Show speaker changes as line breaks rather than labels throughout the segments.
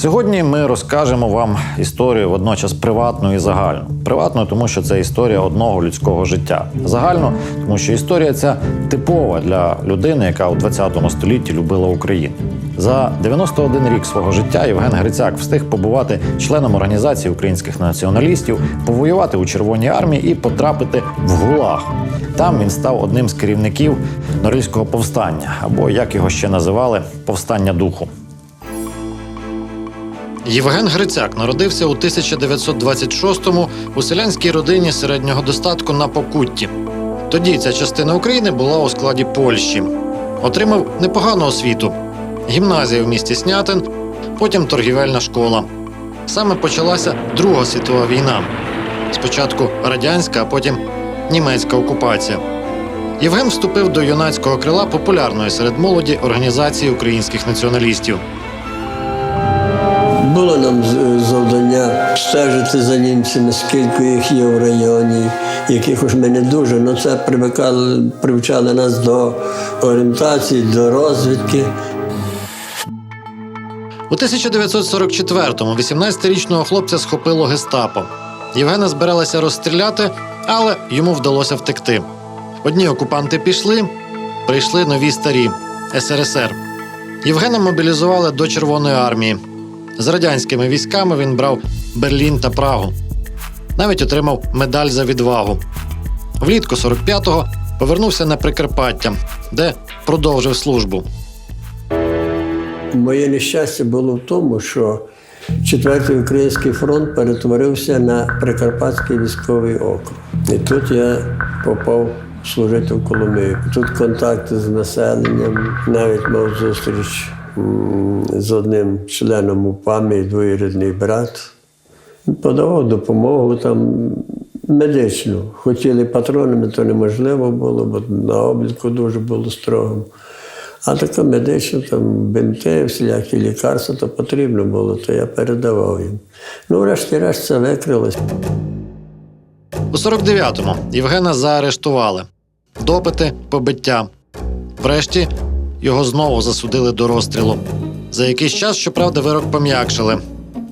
Сьогодні ми розкажемо вам історію водночас приватну і загальну. Приватну, тому що це історія одного людського життя. Загальну, тому що історія ця типова для людини, яка у 20 столітті любила Україну. За 91 рік свого життя Євген Грицяк встиг побувати членом організації українських націоналістів, повоювати у Червоній армії і потрапити в ГУЛАГ. Там він став одним з керівників Норильського повстання, або як його ще називали, повстання духу. Євген Грицяк народився у 1926-му у селянській родині середнього достатку на Покутті. Тоді ця частина України була у складі Польщі. Отримав непогану освіту. Гімназія в місті Снятин, потім торгівельна школа. Саме почалася Друга світова війна. Спочатку радянська, а потім німецька окупація. Євген вступив до юнацького крила популярної серед молоді організації українських націоналістів.
Стежити за німцями, скільки їх є в районі, якихось ми не дуже, але це привикали, привчали нас до орієнтації, до розвідки.
У 1944-му 18-річного хлопця схопило гестапо. Євгена збиралася розстріляти, але йому вдалося втекти. Одні окупанти пішли, прийшли нові старі СРСР. Євгена мобілізували до Червоної армії. З радянськими військами він брав Берлін та Прагу. Навіть отримав медаль за відвагу. Влітку 45-го повернувся на Прикарпаття, де продовжив службу.
Моє нещастя було в тому, що Четвертий український фронт перетворився на Прикарпатський військовий округ. І тут я попав служити в Коломию. Тут контакти з населенням, навіть мав зустріч з одним членом УПА, мій двоюрідний брат. Подавав допомогу там медичну. Хотіли патронами, то неможливо було, бо на обліку дуже було строго. А така медична, там бинти, всілякі лікарства, то потрібно було, то я передавав їм. Ну, врешті-решт це викрилось.
У 49-му Євгена заарештували. Допити, побиття. Врешті його знову засудили до розстрілу. За якийсь час, щоправда, вирок пом'якшили.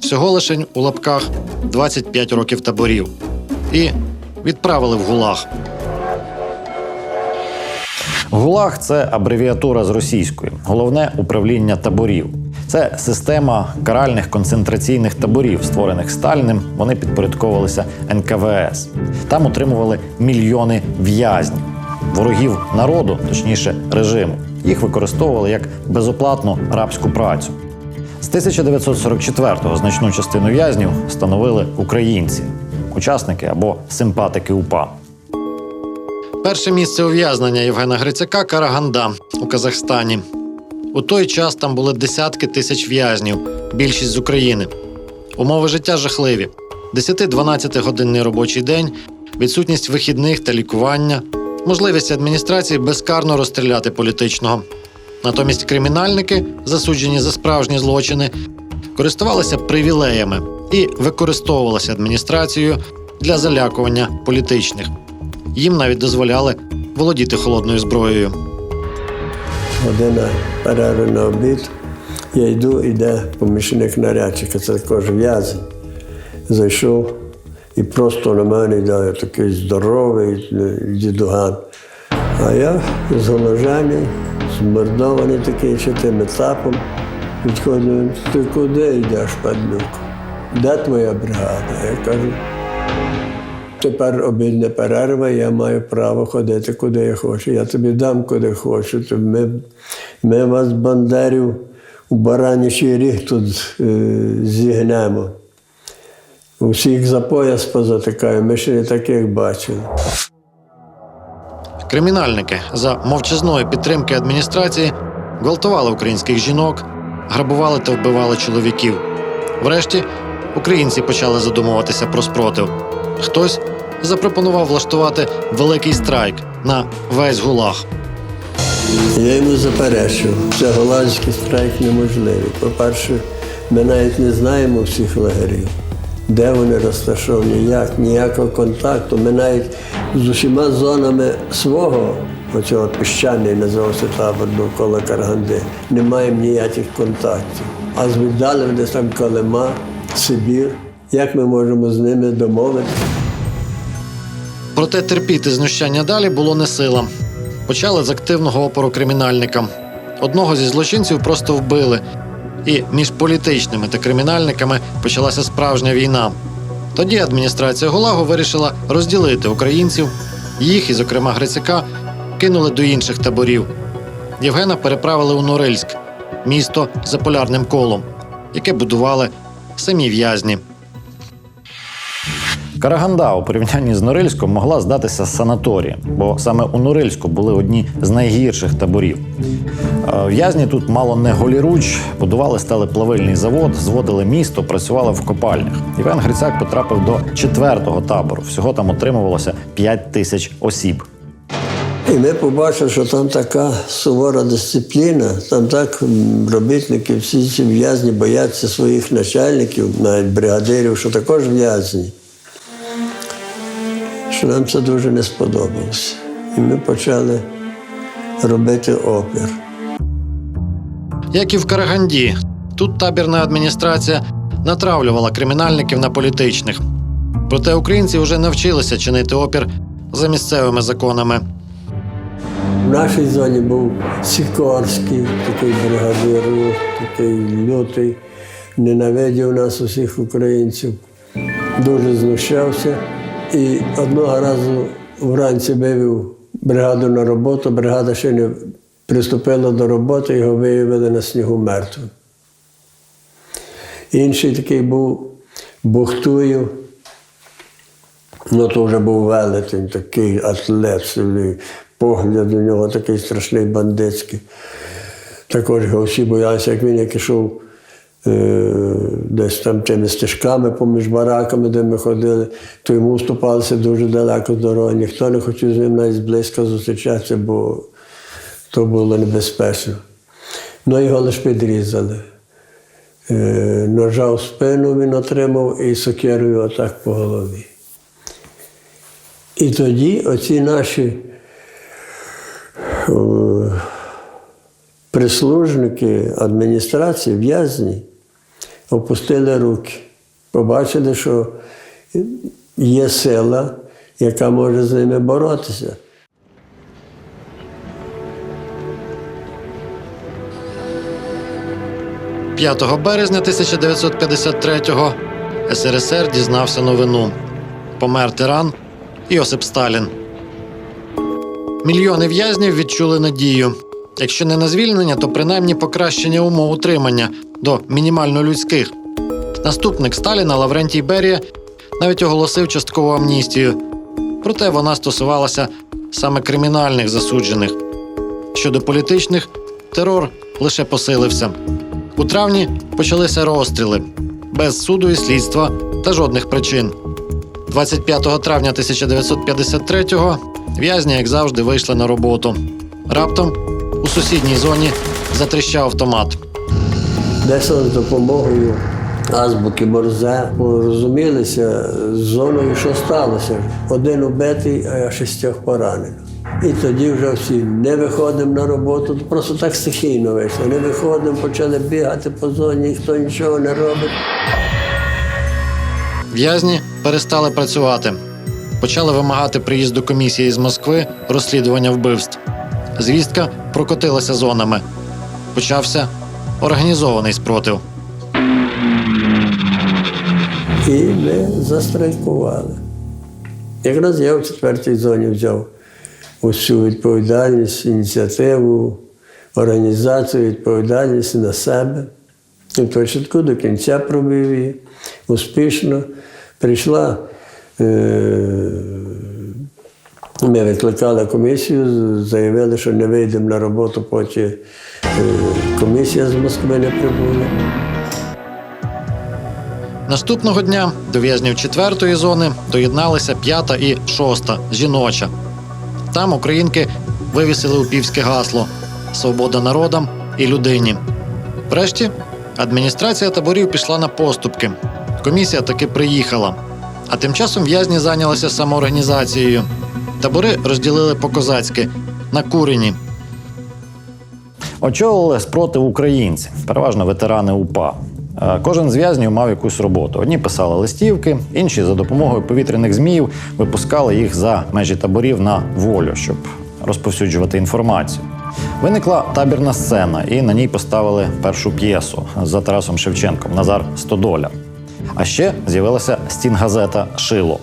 Всього лишень у лапках 25 років таборів. І відправили в ГУЛАГ. ГУЛАГ це абревіатура з російської, головне управління таборів. Це система каральних концентраційних таборів, створених Сталіним. Вони підпорядковувалися НКВС. Там утримували мільйони в'язнів, ворогів народу, точніше режиму. Їх використовували як безоплатну рабську працю. З 1944-го значну частину в'язнів становили українці, учасники або симпатики УПА. Перше місце ув'язнення Євгена Грицяка Караганда у Казахстані. У той час там були десятки тисяч в'язнів, більшість з України. Умови життя жахливі: 10-12 годинний робочий день, відсутність вихідних та лікування, можливість адміністрації безкарно розстріляти політичного. Натомість кримінальники, засуджені за справжні злочини, користувалися привілеями і використовувалися адміністрацією для залякування політичних. Їм навіть дозволяли володіти холодною зброєю.
Година перерви на обід. Я йду, іде помічник нарядчика, це також в'язень. Зайшов і просто на мене йде такий здоровий дідуган. А я зголожений, змордований такий ще тим етапом. Підходжу, ти куди йдеш, падлюк? Де твоя бригада? Я кажу, Тепер обідня перерва, я маю право ходити куди я хочу. Я тобі дам куди хочу. Ми, ми вас, бандерів, у баранячий ріг тут е, зігнемо. Усіх за пояс позатикаю, ми ще не таких бачили.
Кримінальники за мовчазної підтримки адміністрації гвалтували українських жінок, грабували та вбивали чоловіків. Врешті українці почали задумуватися про спротив. Хтось запропонував влаштувати великий страйк на весь гулаг.
Я йому заперечив, це голландський страйк неможливий. По-перше, ми навіть не знаємо всіх лагерів, де вони розташовані, як, ніякого контакту. Ми навіть з усіма зонами свого, оцього піщаний називався табор довкола Карганди, не маємо ніяких контактів. а з віддали десь там Калима, Сибір. Як ми можемо з ними домовитися?
Проте терпіти знущання далі було не сила. Почали з активного опору кримінальникам. Одного зі злочинців просто вбили. І між політичними та кримінальниками почалася справжня війна. Тоді адміністрація Гулагу вирішила розділити українців. Їх, і, зокрема, Грицяка, кинули до інших таборів. Євгена переправили у Норильськ, місто за полярним колом, яке будували самі в'язні. Караганда у порівнянні з Норильськом могла здатися санаторієм, бо саме у Норильську були одні з найгірших таборів. Е, В'язні тут мало не голіруч, будували сталеплавильний завод, зводили місто, працювали в копальнях. Євген Грицяк потрапив до четвертого табору. Всього там отримувалося 5 тисяч осіб.
І ми побачили, що там така сувора дисципліна, там так робітники, всі ці в'язні бояться своїх начальників, навіть бригадирів, що також в'язні. Що нам це дуже не сподобалося. І ми почали робити опір.
Як і в Караганді, тут табірна адміністрація натравлювала кримінальників на політичних. Проте українці вже навчилися чинити опір за місцевими законами.
В нашій зоні був Сікорський, такий бригадир, такий лютий, ненавидів нас усіх українців, дуже знущався. І одного разу вранці вивів бригаду на роботу, бригада ще не приступила до роботи, його виявили на снігу мертвим. Інший такий був Бухтуєв, Ну, то вже був велетень, такий атлет, погляд у нього такий страшний бандитський. Також його всі боялися, як він як ішов десь там тими стежками поміж бараками, де ми ходили, то йому вступалися дуже далеко з дороги. Ніхто не хотів з ним навіть зблизька зустрічатися, бо то було небезпечно. Ну, його лише підрізали. Е, ножа в спину він отримав і сокирою отак по голові. І тоді оці наші прислужники адміністрації, в'язні, опустили руки, побачили, що є сила, яка може з ними боротися.
– 5 березня 1953-го СРСР дізнався новину. Помер тиран Йосип Сталін. Мільйони в'язнів відчули надію. Якщо не на звільнення, то принаймні покращення умов утримання до мінімально людських. Наступник Сталіна Лаврентій Берія навіть оголосив часткову амністію. Проте вона стосувалася саме кримінальних засуджених. Щодо політичних, терор лише посилився. У травні почалися розстріли без суду і слідства та жодних причин. 25 травня 1953-го в'язні, як завжди, вийшли на роботу. Раптом у сусідній зоні затріщав автомат.
Десь з допомогою азбуки Морзе порозумілися з зоною, що сталося. Один убитий, а шістьох поранено. І тоді вже всі не виходимо на роботу, просто так стихійно вийшло. Не виходимо, почали бігати по зоні, ніхто нічого не робить.
В'язні перестали працювати. Почали вимагати приїзду комісії з Москви розслідування вбивств. Звістка прокотилася зонами. Почався організований спротив.
І ми застрайкували. Якраз я в четвертій зоні взяв усю відповідальність, ініціативу, організацію, відповідальність на себе. І початку до кінця пробив її успішно. Прийшла, е- ми викликали комісію, заявили, що не вийдемо на роботу, поки е- комісія з Москви не прибуде.
Наступного дня до в'язнів четвертої зони доєдналися п'ята і шоста жіноча. Там українки вивісили упівське гасло Свобода народам і людині. Врешті адміністрація таборів пішла на поступки. Комісія таки приїхала. А тим часом в'язні зайнялися самоорганізацією. Табори розділили по-козацьки на курені. Очолили спротив українці, переважно ветерани УПА. Е, Кожен з в'язнів мав якусь роботу. Одні писали листівки, інші за допомогою повітряних зміїв випускали їх за межі таборів на волю, щоб розповсюджувати інформацію. Виникла табірна сцена, і на ній поставили першу п'єсу за Тарасом Шевченком Назар Стодоля. А ще з'явилася стінгазета Шило.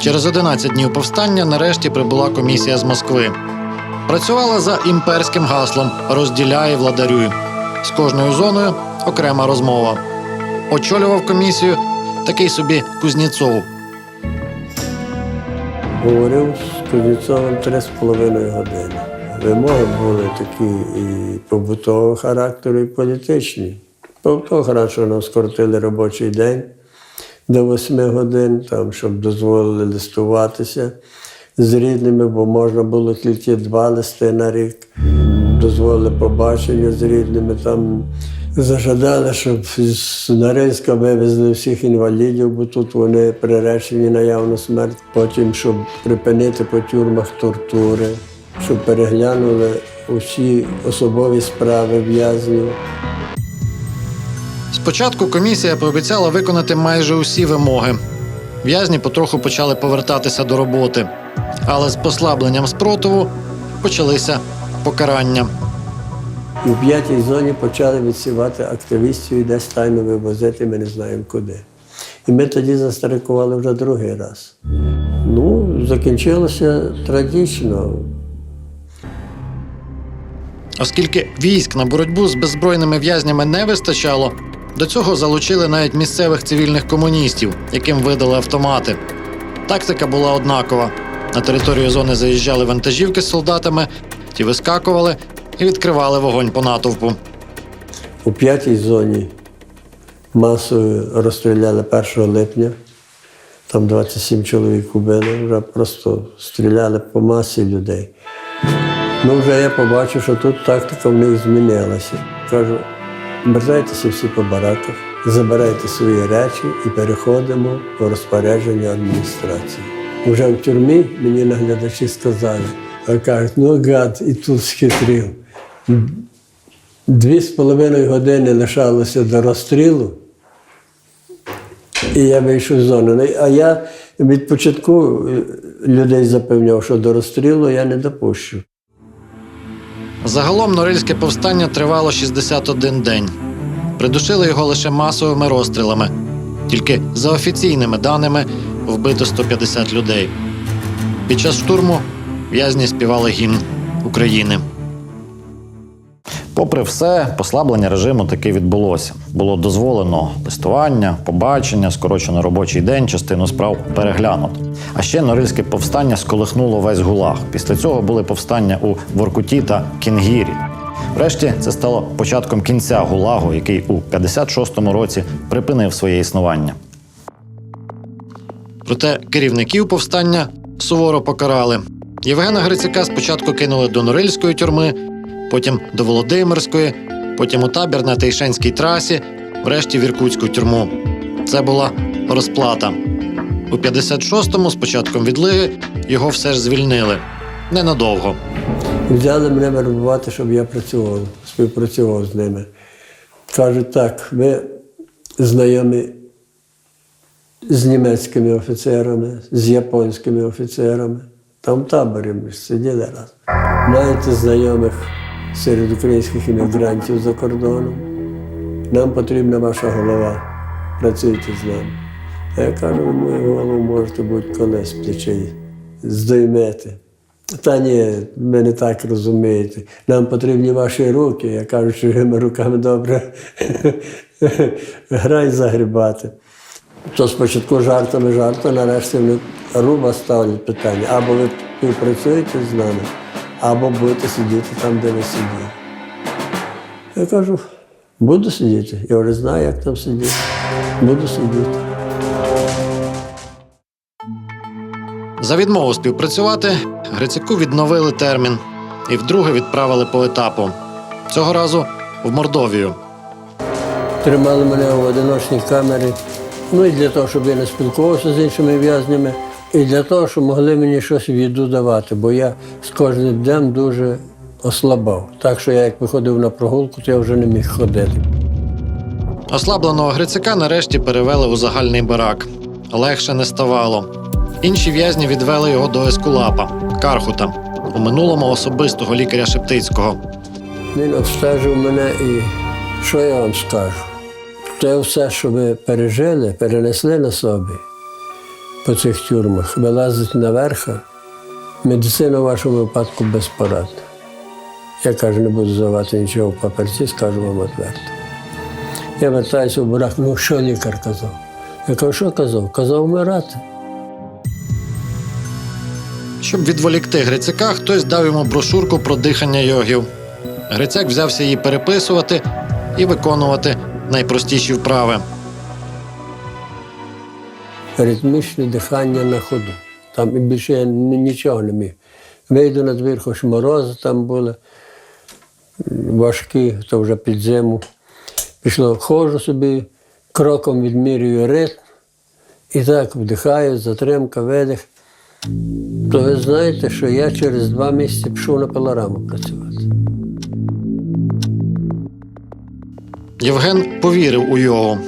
Через 11 днів повстання нарешті прибула комісія з Москви. Працювала за імперським гаслом Розділяй владарюй. З кожною зоною окрема розмова. Очолював комісію такий собі Кузнєцов.
Говорив з Кузнєцовим три з половиною години. Вимоги були такі і побутового характеру, і політичні. Побутового характеру нам скоротили робочий день до восьми годин, там, щоб дозволили листуватися з рідними, бо можна було тільки два листи на рік. Дозволили побачення з рідними. Там зажадали, щоб з Норильська вивезли всіх інвалідів, бо тут вони приречені на явну смерть. Потім, щоб припинити по тюрмах тортури, щоб переглянули усі особові справи в'язнів.
Спочатку комісія пообіцяла виконати майже усі вимоги. В'язні потроху почали повертатися до роботи, але з послабленням спротиву почалися покарання.
І в п'ятій зоні почали відсівати активістів і десь тайно вивозити, ми не знаємо куди. І ми тоді застрайкували вже другий раз. Ну, закінчилося трагічно.
Оскільки військ на боротьбу з беззбройними в'язнями не вистачало, до цього залучили навіть місцевих цивільних комуністів, яким видали автомати. Тактика була однакова. На територію зони заїжджали вантажівки з солдатами, ті вискакували і відкривали вогонь по натовпу.
У п'ятій зоні масово розстріляли 1 липня. Там 27 чоловік убили, вже просто стріляли по масі людей. Ну, вже я побачив, що тут тактика в них змінилася. Кажу, бертайтеся всі по бараках, забирайте свої речі і переходимо по розпорядженню адміністрації. Уже в тюрмі мені наглядачі сказали, а кажуть, ну гад, і тут схитрив. Дві з половиною години лишалося до розстрілу, і я вийшов з зони. Ну, А я від початку е, людей запевняв, що до розстрілу я не допущу.
Загалом Норильське повстання тривало 61 день. Придушили його лише масовими розстрілами. Тільки за офіційними даними вбито 150 людей. Під час штурму в'язні співали гімн України. Попри все, послаблення режиму таки відбулося. Було дозволено листування, побачення, скорочено робочий день, частину справ переглянуто. А ще Норильське повстання сколихнуло весь гулаг. Після цього були повстання у Воркуті та Кінгірі. Врешті це стало початком кінця гулагу, який у 56-му році припинив своє існування. Проте керівників повстання суворо покарали. Євгена Грицяка спочатку кинули до Норильської тюрми, потім до Володимирської, потім у табір на Тейшенській трасі, врешті в Іркутську тюрму. Це була розплата. У 56-му, з початком відлиги, його все ж звільнили. Ненадовго.
Взяли мене вербувати, щоб я працював, співпрацював з ними. Кажуть, так, ви знайомі з німецькими офіцерами, з японськими офіцерами. Там в таборі ми сиділи раз. Маєте знайомих серед українських іммігрантів за кордоном. Нам потрібна ваша голова. Працюйте з нами. А я кажу, ви мою голову можете будь-коли з плечей здоймете. Та ні, ви не так розумієте. Нам потрібні ваші руки. Я кажу, ви руками добре грай загрібати. То спочатку жартами жарти, нарешті вони руба ставлять питання. Або ви співпрацюєте з нами, або будете сидіти там, де ви сиділи. Я кажу, буду сидіти. Я вже знаю, як там сидіти. Буду сидіти.
За відмову співпрацювати Грицяку відновили термін і вдруге відправили по етапу. Цього разу в Мордовію.
Тримали мене в одиночній камері. Ну і для того, щоб я не спілкувався з іншими в'язнями, І для того, щоб могли мені щось в їду давати, бо я з кожним днем дуже ослабав. Так що я як виходив на прогулку, то я вже не міг ходити.
Ослабленого Грицяка нарешті перевели у загальний барак. Легше не ставало. Інші в'язні відвели його до Ескулапа, Кархута, у минулому особистого лікаря Шептицького.
Він обстежив мене і що я вам скажу? Те все, що ви пережили, перенесли на собі по цих тюрмах, вилазить наверх, медицина в вашому випадку безпорадна. Я кажу, не буду здавати нічого в паперці, скажу вам відверто. Я вертаюся в барак, ну що лікар казав? Я кажу, що казав? Казав вмирати.
Щоб відволікти Грицяка, хтось дав йому брошурку про дихання йогів. Грицяк взявся її переписувати і виконувати найпростіші вправи.
Ритмічне дихання на ходу. Там і більше я нічого не міг. Вийду на двір, хоч морози там були важкі, то вже під зиму. Пішло, ходжу собі, кроком відмірюю ритм. І так вдихаю, затримка, видих. То ви знаєте, що я через два місяці пішов на пилораму працювати.
Євген повірив у його,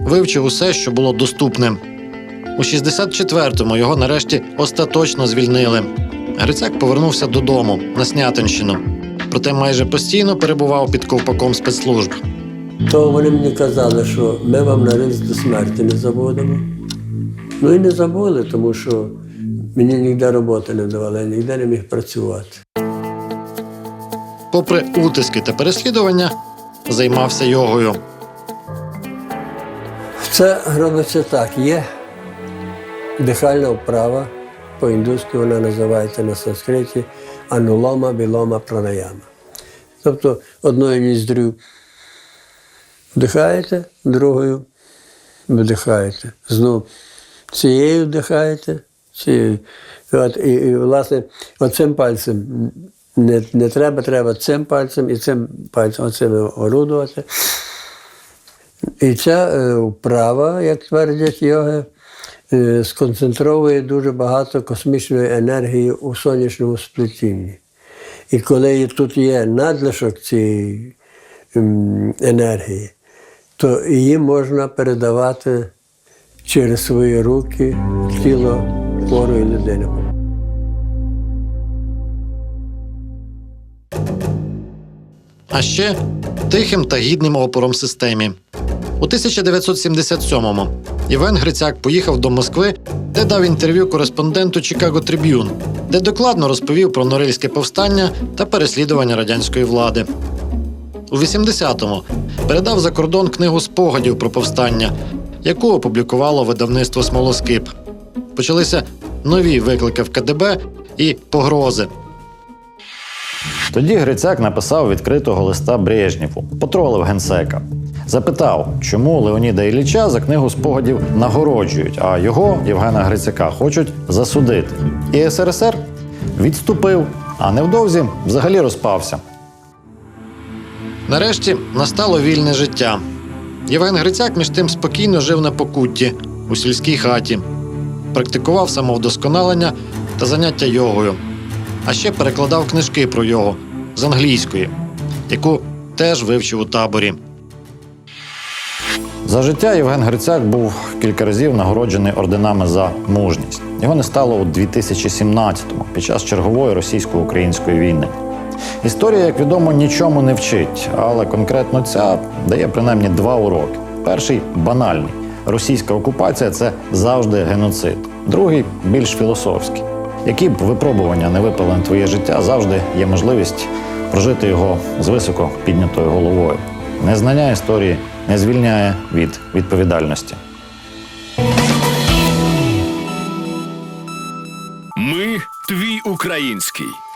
вивчив усе, що було доступне. У 64-му його нарешті остаточно звільнили. Грицяк повернувся додому на Снятинщину, проте майже постійно перебував під ковпаком спецслужб.
То вони мені казали, що ми вам на ризик до смерті не забудемо. Ну і не забули, тому що мені ніде роботи не давали, я ніде не міг працювати.
Попри утиски та переслідування, займався йогою.
Це робиться так. Є дихальна вправа, по-індуськи вона називається на санскриті анулома білома пранаяма. Тобто одною ніздрю вдихаєте, другою видихаєте. Знову цією вдихаєте, цією. От, і, і власне, оцим пальцем не, не треба, треба цим пальцем і цим пальцем оцим орудувати. І ця е, вправа, як твердять йоги, сконцентровує дуже багато космічної енергії у сонячному сплетінні. І коли тут є надлишок цієї ем, енергії, то її можна передавати через свої руки в тіло хворої людини.
а ще тихим та гідним опором системі. У 1977-му Євген Грицяк поїхав до Москви, де дав інтерв'ю кореспонденту Chicago Tribune, де докладно розповів про Норильське повстання та переслідування радянської влади. У 80-му передав за кордон книгу спогадів про повстання, яку опублікувало видавництво Смолоскип. Почалися нові виклики в КДБ і погрози. Тоді Грицяк написав відкритого листа Брежнєву, потролив генсека. Запитав, чому Леоніда Ілліча за книгу спогадів нагороджують, а його, Євгена Грицяка, хочуть засудити. І СРСР відступив, а невдовзі взагалі розпався. Нарешті настало вільне життя. Євген Грицяк між тим спокійно жив на покутті у сільській хаті, практикував самовдосконалення та заняття йогою, а ще перекладав книжки про йогу з англійської, яку теж вивчив у таборі. За життя Євген Грицяк був кілька разів нагороджений орденами за мужність. Його не стало у 2017-му під час чергової російсько-української війни. Історія, як відомо, нічому не вчить, але конкретно ця дає принаймні два уроки. Перший банальний. Російська окупація це завжди геноцид. Другий більш філософський. Які б випробування не випали на твоє життя, завжди є можливість прожити його з високо піднятою головою. Незнання історії не звільняє від відповідальності.
Ми твій український.